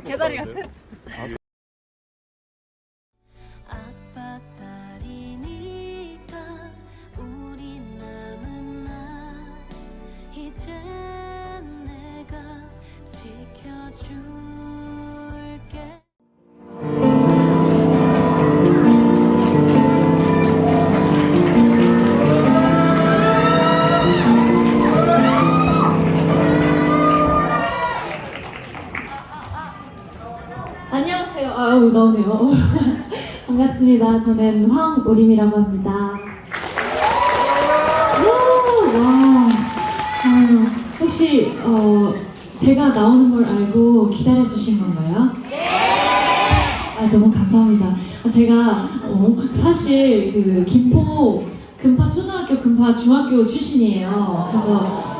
개다리 같은? 아우 나오네요. 반갑습니다. 저는 황우림이라고 합니다. 오, 와. 아유, 혹시 어, 제가 나오는 걸 알고 기다려 주신 건가요? 네. 아 너무 감사합니다. 아, 제가 어, 사실 그 김포 금파 초등학교 금파 중학교 출신이에요. 그래서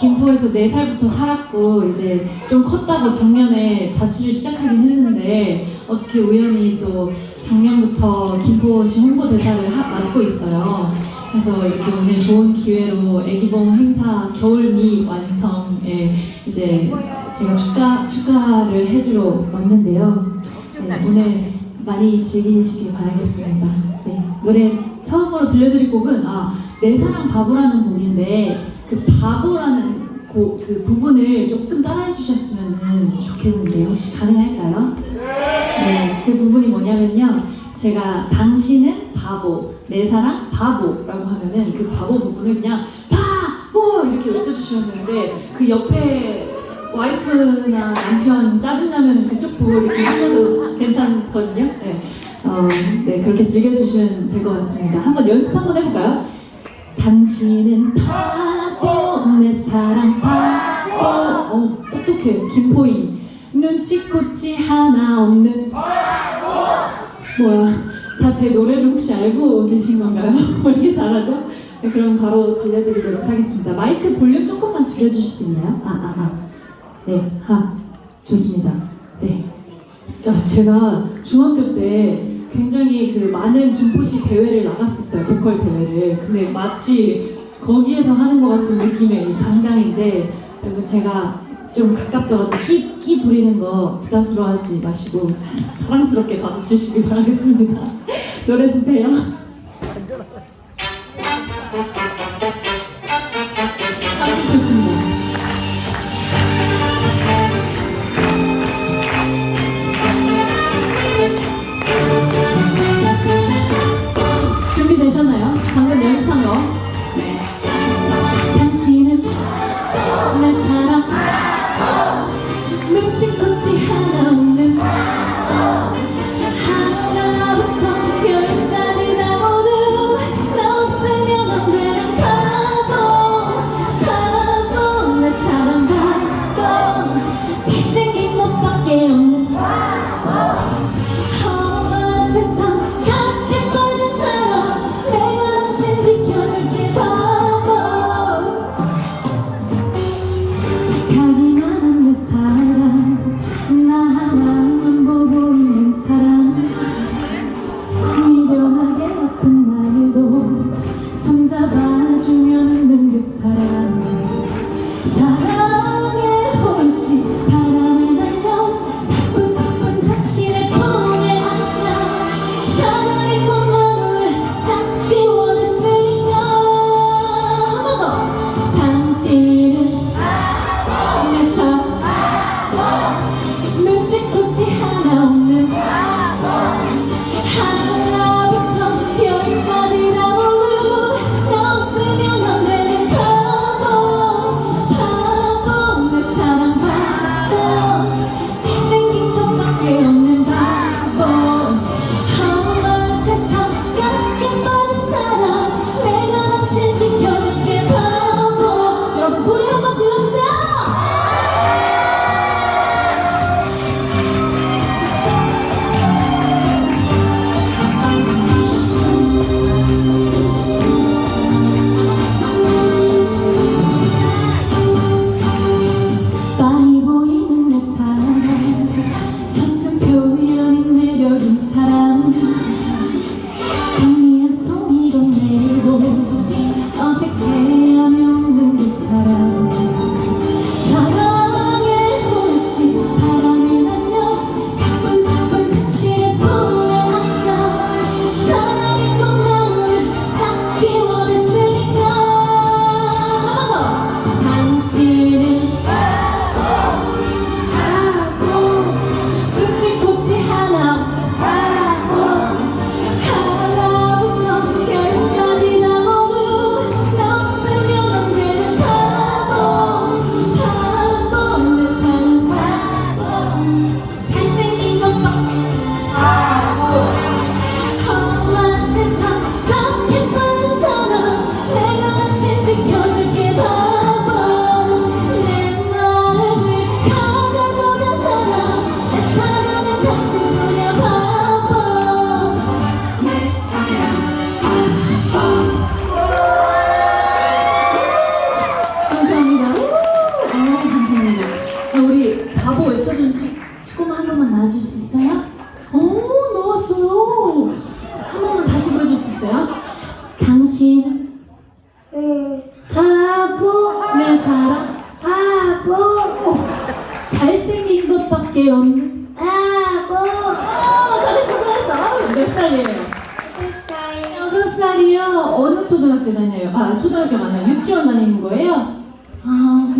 김포에서 4살부터 살았고 이제 좀 컸다고 작년에 자취를 시작하긴 했는데 어떻게 우연히 또 작년부터 김포시 홍보대사를 하- 맡고 있어요. 그래서 이렇게 오늘 좋은 기회로 애기봉 행사 겨울미 완성에 이제 제가 축가, 축가를 해주러 왔는데요. 네, 오늘 많이 즐기시길 바라겠습니다. 네, 노래 처음으로 들려드릴 곡은 아, 내 사랑 바보라는 곡인데 그 바보라는 고, 그 부분을 조금 따라해 주셨으면 좋겠는데 혹시 가능할까요? 네, 그 부분이 뭐냐면요. 제가 당신은 바보, 내 사랑 바보라고 하면은 그 바보 부분을 그냥 바보 이렇게 외쳐주시면 되는데 그 옆에 와이프나 남편 짜증나면 그쪽 보고 이렇게 하셔도 괜찮거든요. 네, 어, 네 그렇게 즐겨주시면 될 것 같습니다. 한번 연습 한번 해볼까요? 당신은 바보 내 사랑 바보. 어 똑똑해 김포인. 눈치코치 하나 없는 뭐야 다 제 노래를 혹시 알고 계신 건가요? 왜 이렇게 잘하죠? 네, 그럼 바로 들려드리도록 하겠습니다. 마이크 볼륨 조금만 줄여주실 수 있나요? 아아아네하 좋습니다. 네. 야, 제가 중학교 때 굉장히 그 많은 김포시 대회를 나갔었어요. 보컬 대회를. 근데 마치 거기에서 하는 것 같은 느낌의 이 강당인데 여러분 제가 좀 가깝더라도 끼, 끼 부리는 거 부담스러워하지 마시고 사랑스럽게 받아주시기 바라겠습니다. 노래 주세요 사랑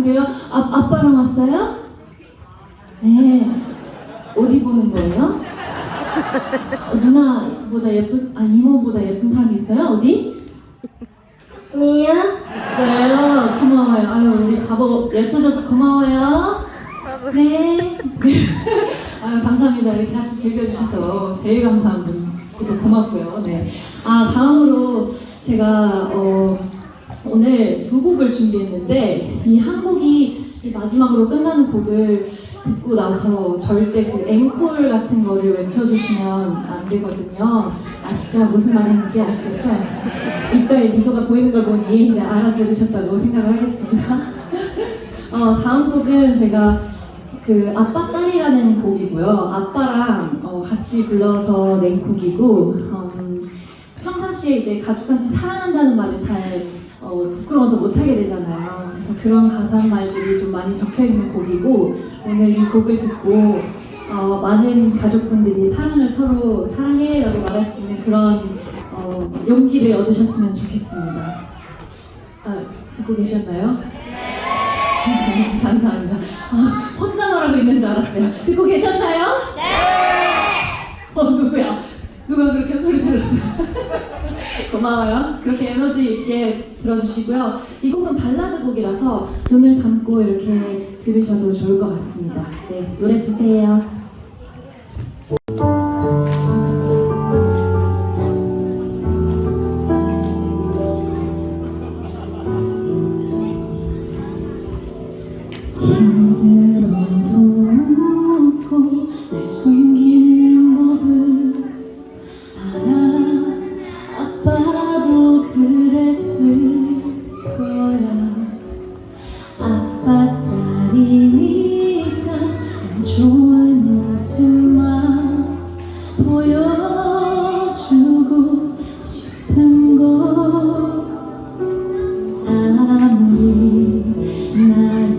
그래요? 아, 아빠랑 왔어요? 네 어디 보는 거예요? 어, 누나보다 예쁜 아 이모보다 예쁜 사람 있어요? 어디? 미야? 있어요 고마워요 아유 우리 바보 여쳐줘서 고마워요 네 아유 감사합니다 이렇게 같이 즐겨주셔서 제일 감사한 분도 고맙고요 네 아 다음으로 제가 어, 오늘 두 곡을 준비했는데 이 한 곡이 이 마지막으로 끝나는 곡을 듣고 나서 절대 그 앵콜 같은 거를 외쳐주시면 안 되거든요. 아시죠? 무슨 말인지 아시겠죠? 입가에 미소가 보이는 걸 보니 네, 알아들으셨다고 생각을 하겠습니다. 어, 다음 곡은 제가 그 아빠 딸이라는 곡이고요. 아빠랑 어, 같이 불러서 낸 곡이고 음, 평상시에 이제 가족한테 사랑한다는 말을 잘 어, 부끄러워서 못하게 되잖아요. 그래서 그런 가사 말들이 좀 많이 적혀 있는 곡이고 오늘 이 곡을 듣고 어, 많은 가족분들이 사랑을 서로 사랑해라고 말할 수 있는 그런 어, 용기를 얻으셨으면 좋겠습니다. 아, 듣고 계셨나요? 네. 감사합니다. 아, 혼자 말하고 있는 줄 알았어요. 듣고 계셨나요? 네. 어 누구야? 누가 그렇게 소리 질렀어요? 고마워요. 그렇게 에너지 있게 들어주시고요. 이 곡은 발라드 곡이라서 눈을 감고 이렇게 들으셔도 좋을 것 같습니다. 네, 노래 주세요. нами на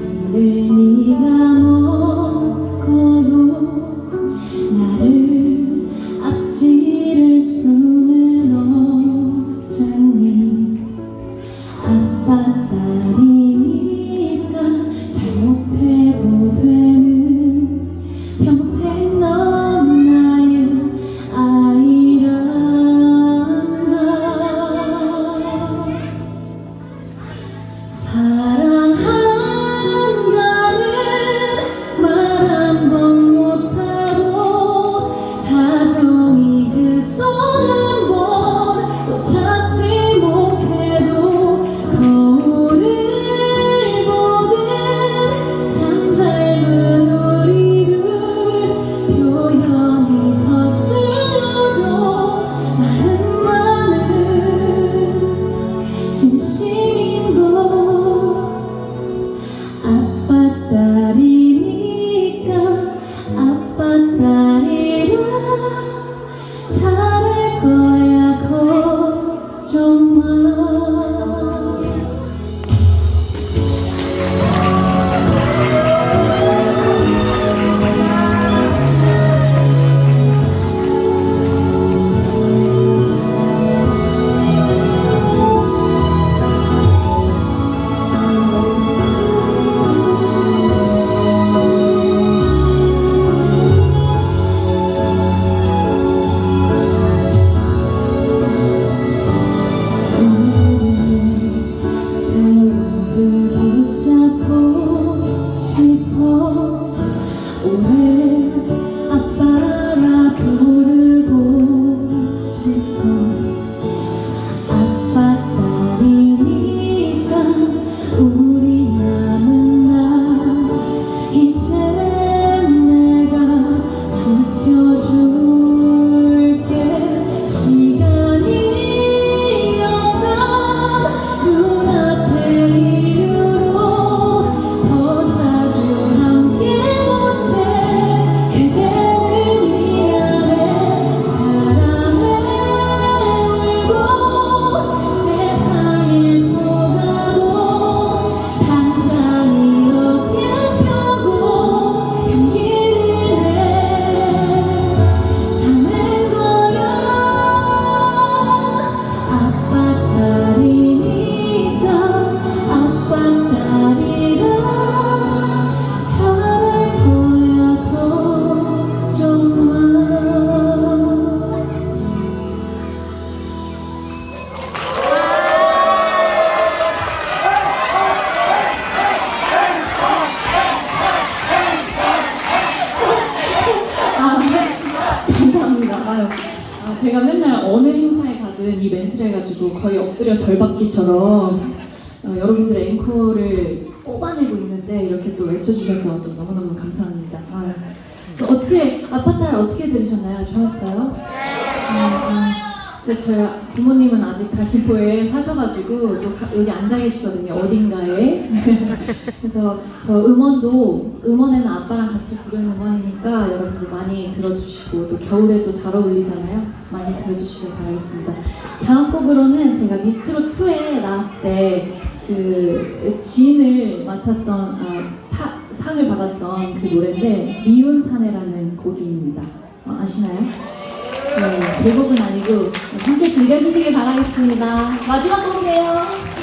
절받기처럼 어, 여러분들의 앵콜을 뽑아내고 있는데 이렇게 또 외쳐주셔서 또 너무너무 감사합니다. 아, 또 어떻게 아파트를 어떻게 들으셨나요? 좋았어요? 아, 아, 저희 부모님은 아직 다 김포에 사셔가지고 또 가- 여기 앉아 계시거든요 어딘가에. 그래서 저 음원도 음원에는 아빠랑 같이 부르는 음원이니까 여러분들 많이 들어주시고 또 겨울에 또 잘 어울리잖아요. 많이 들어주시길 바라겠습니다. 다음 곡으로는 제가 미스트롯 2에 나왔을 때 그 지인을 맡았던 아, 타- 상을 받았던 그 노래인데 미운 사내라는 곡입니다. 어, 아시나요? 네, 제 곡은 아니고 함께 즐겨주시길 바라겠습니다. 마지막 곡이에요.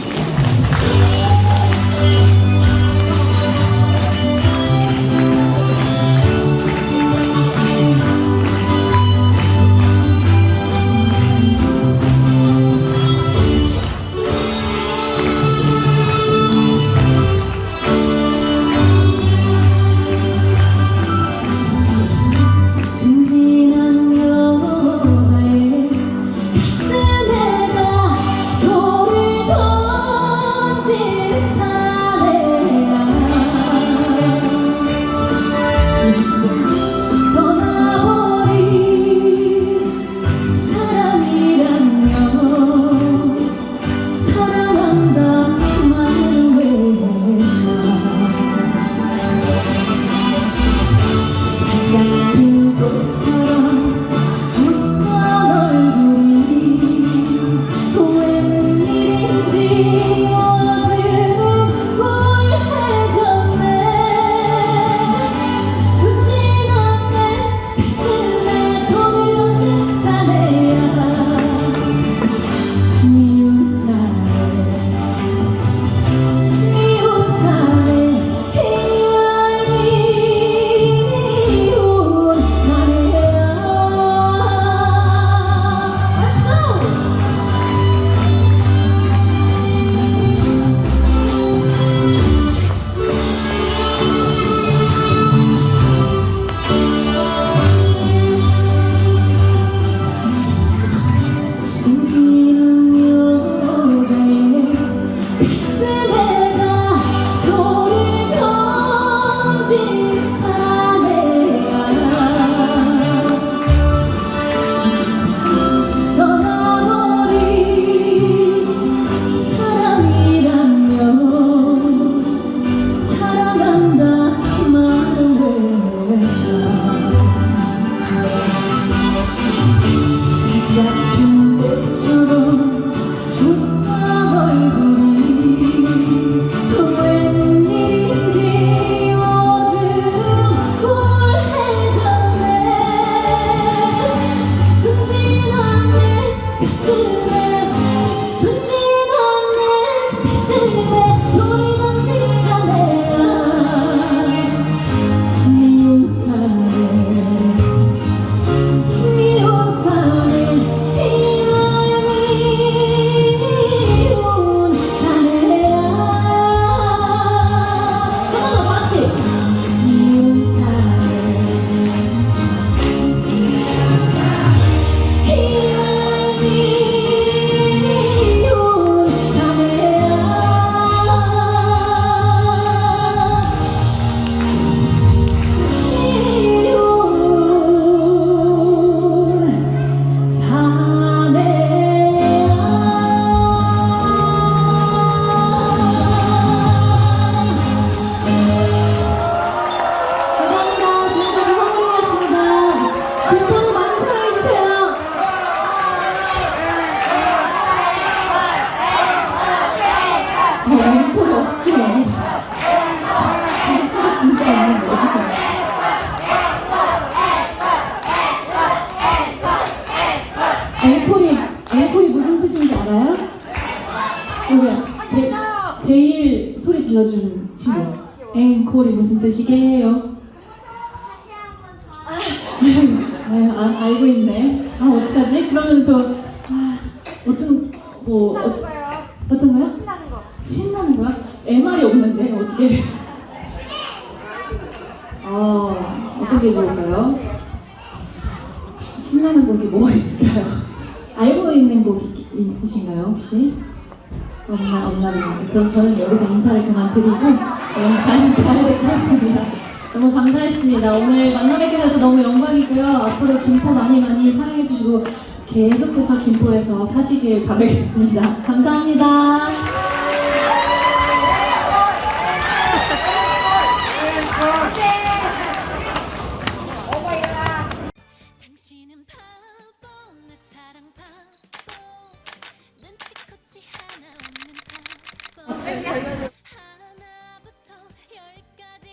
여기 제 제일 소리 질러준 친구. 앵콜이 무슨 뜻이게요? 아유, 아, 알고 있네. 아 어떡하지? 그러면 저 아, 어떤 뭐 어, 어떤 거요? 신나는 거. 신나는 거야? MR이 없는데 어떻게? 어 어떤 게 좋을까요? 신나는 곡이 뭐가 있을까요? 알고 있는 있는 곡 있- 있으신가요 혹시? 없나 없나요? 그럼 저는 여기서 인사를 그만 드리고 어, 다시 가야 될 것 같습니다. 너무 감사했습니다. 오늘 만나뵙게 돼서 너무 영광이고요. 앞으로 김포 많이 많이 사랑해주시고 계속해서 김포에서 사시길 바라겠습니다. 감사합니다.